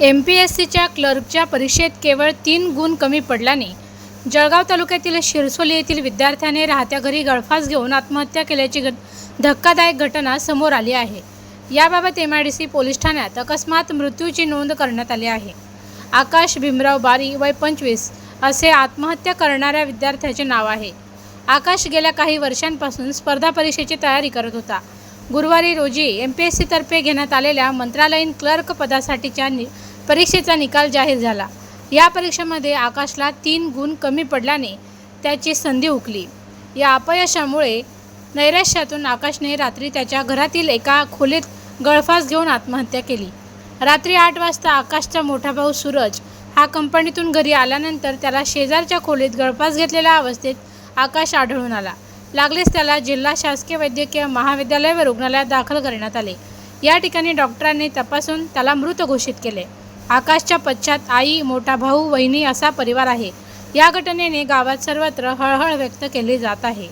M P S सीच्या क्लर्कच्या परीक्षेत केवळ तीन गुण कमी पडल्याने जळगाव तालुक्यातील शिरसोली येथील विद्यार्थ्याने राहत्या घरी गळफास घेऊन आत्महत्या केल्याची घट धक्कादायक घटना समोर आली आहे. याबाबत M I D C police ठाण्यात अकस्मात मृत्यूची नोंद करण्यात आली आहे. आकाश भीमराव बारी वय पंचवीस असे आत्महत्या करणाऱ्या विद्यार्थ्याचे नाव आहे. आकाश गेल्या काही वर्षांपासून स्पर्धा परीक्षेची तयारी करत होता. गुरुवारी रोजी एम पी एस सीतर्फे घेण्यात आलेल्या मंत्रालयीन क्लर्क पदासाठीच्या नि परीक्षेचा निकाल जाहीर झाला. या परीक्षेमध्ये आकाशला तीन गुण कमी पडल्याने त्याची संधी हुकली. या अपयशामुळे नैराश्यातून आकाशने रात्री त्याच्या घरातील एका खोलीत गळफास घेऊन आत्महत्या केली. रात्री आठ वाजता आकाशचा मोठा भाऊ सूरज हा कंपनीतून घरी आल्यानंतर त्याला शेजारच्या खोलीत गळफास घेतलेल्या अवस्थेत आकाश आढळून आला. लागलीच त्याला जिल्हा शासकीय वैद्यकीय महाविद्यालय व रुग्णालयात दाखल करण्यात आले. या ठिकाणी डॉक्टरांनी तपासून त्याला मृत घोषित केले. आकाशच्या पश्चात आई मोठा भाऊ वहिनी असा परिवार आहे. या घटनेने गावात सर्वत्र हळहळ व्यक्त केली जात आहे.